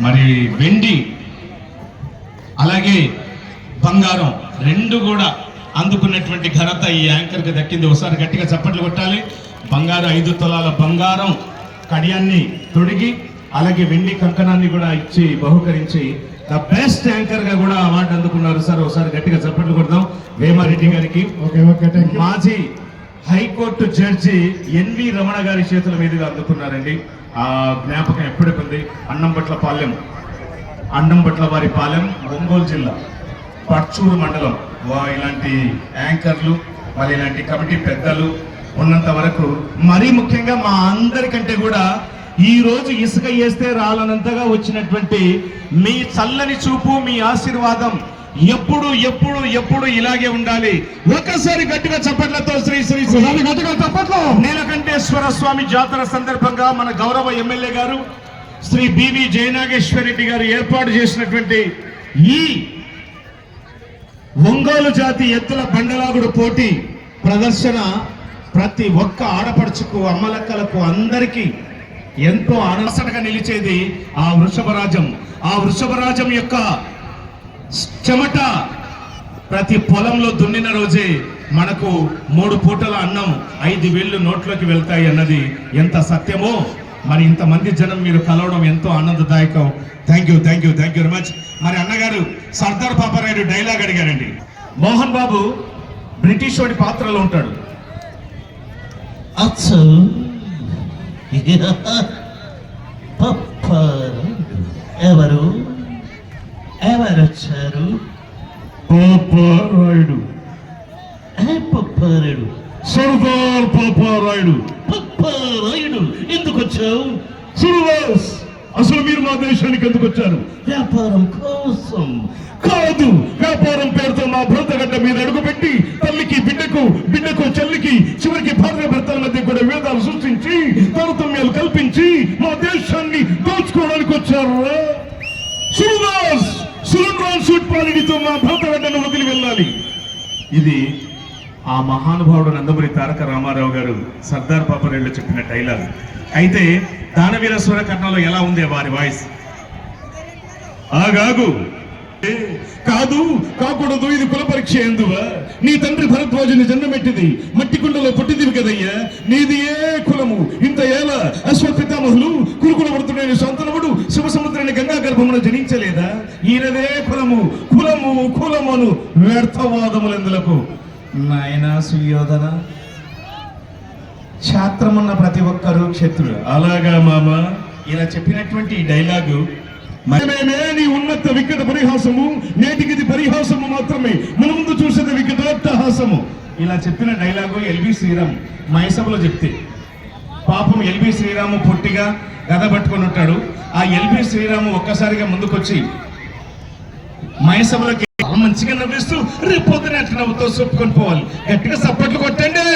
మరి వెండి అలాగే బంగారం రెండు కూడా అందుకున్నటువంటి ఘనత ఈ యాంకర్కి దక్కింది. ఒకసారి గట్టిగా చప్పట్లు కొట్టాలి. బంగారు ఐదు తులాల బంగారం కడియాన్ని తొడిగి అలాగే వెండి కంకణాన్ని కూడా ఇచ్చి బహుకరించి ద బెస్ట్ యాంకర్గా కూడా అవార్డు అందుకున్నారు. సార్ ఒకసారి గట్టిగా చప్పట్లు కొడదాం. వేమారెడ్డి గారికి. మాజీ హైకోర్టు జడ్జి ఎన్వి రమణ గారి చేతుల మీదుగా అందుకున్నారండి. ఆ జ్ఞాపకం ఎప్పటికుంది? అన్నంబట్ల పాలెం అన్నంబట్ల వారి పాలెం ఒంగోలు జిల్లా. పర్చూరు మండలం. వా ఇలాంటి యాంకర్లు మరి ఇలాంటి కమిటీ పెద్దలు ఉన్నంత వరకు మరీ ముఖ్యంగా మా అందరికంటే కూడా ఈ రోజు ఇసుక వేస్తే రాలనంతగా వచ్చినటువంటి మీ చల్లని చూపు మీ ఆశీర్వాదం ఎప్పుడు ఎప్పుడు ఎప్పుడు ఇలాగే ఉండాలి. ఒకసారి గట్టిగా చప్పట్లతో శ్రీ శ్రీ శ్రీ. గట్టిగా చప్పట్లు. నీలకంఠేశ్వర స్వామి జాతర సందర్భంగా మన గౌరవ ఎమ్మెల్యే గారు శ్రీ బివి జయనాగేశ్వర రెడ్డి గారు ఏర్పాటు చేసినటువంటి ఈ ఒంగోలు జాతి ఎత్తుల బండలాగుడు పోటీ ప్రదర్శన ప్రతి ఒక్క ఆడపడుచుకు అమ్మలక్కలకు అందరికీ ఎంతో ఆనసటగా నిలిచేది ఆ వృషభరాజం. ఆ వృషభరాజం యొక్క చెమట ప్రతి పొలంలో దున్నిన రోజే మనకు మూడు పూటల అన్నం ఐదు వేళ్ళు నోట్లోకి వెళ్తాయి అన్నది ఎంత సత్యమో? మరి ఇంతమంది జనం మీరు కలవడం ఎంతో ఆనందదాయకం. Thank you thank you thank you very much మరి అన్నగారు సర్దార్ పాపారాయుడు డైలాగ్ అడిగారండి. మోహన్ బాబు బ్రిటిష్ వాడి పాత్రలో ఉంటాడు. అచ్చు. ఎవరొచ్చారు పాపారాయుడు. ఏ పప్పారుడు సర్దార్ పాపారాయుడు. పప్పారాయుడు ఎందుకు వచ్చావు? సురదాస్ అసలు మీరు మా దేశానికి ఎందుకు వచ్చారు? వ్యాపారం కోసం. కాదు వ్యాపారం పేరుతో మా భర్తగడ్డ మీద అడుగుపెట్టి తల్లికి బిడ్డకు బిడ్డకు చెల్లికి చివరికి భార్య భర్తల మధ్య కూడా వేదాలు సృష్టించి తారతమ్యాలు కల్పించి మా దేశాన్ని దోచుకోవడానికి వచ్చారు. సురదాస్ సురద్రాన్ సూట్ పాలిడితో మా భర్తగడ్డను వదిలి వెళ్ళాలి. ఇది ఆ మహానుభావుడు నందమూరి తారక రామారావు గారు సర్దార్ పాపరెడ్డి చెప్పిన డైలాగ్. అయితే దానవీర స్వర కట్నంలో ఎలా ఉంది వారి వాయిస్? ఆగాగు. కాదు కాకూడదు ఇది కుల పరీక్ష ఎందువా? నీ తండ్రి భరద్వాజుని జన్మమెట్టిది మట్టి కుండలో పుట్టిదివి కదయ్యా? నీది ఏ గర్భమును జనించలేదా? ఈయనదే కులము. కులము కులమును వ్యర్థవాదములెందులకు? నాయనా సుయోధన ఛాత్రమున్న ప్రతి ఒక్కరూ క్షత్రుడు అలాగా మామ. ఇలా చెప్పినటువంటి డైలాగు మనమేమే నీ ఉన్నత వికట పరిహాసము నేటికిది పరిహాసము మాత్రమే. మన ముందు చూసేది వికటాట్టహాసము ఇలా చెప్పిన డైలాగు ఎల్బి శ్రీరామ్ మైసభలో చెప్తే పాపం ఎల్బి శ్రీరాము పొట్టిగా గద పట్టుకొని ఉంటాడు. ఆ ఎల్బి శ్రీరాము ఒక్కసారిగా ముందుకొచ్చి మయసభలోకి మంచిగా నవ్విస్తూ రేపు పొద్దున ఎట్లా నవ్వుతో చెప్పుకొని పోవాలి. గట్టిగా సప్పట్లు కొట్టండి.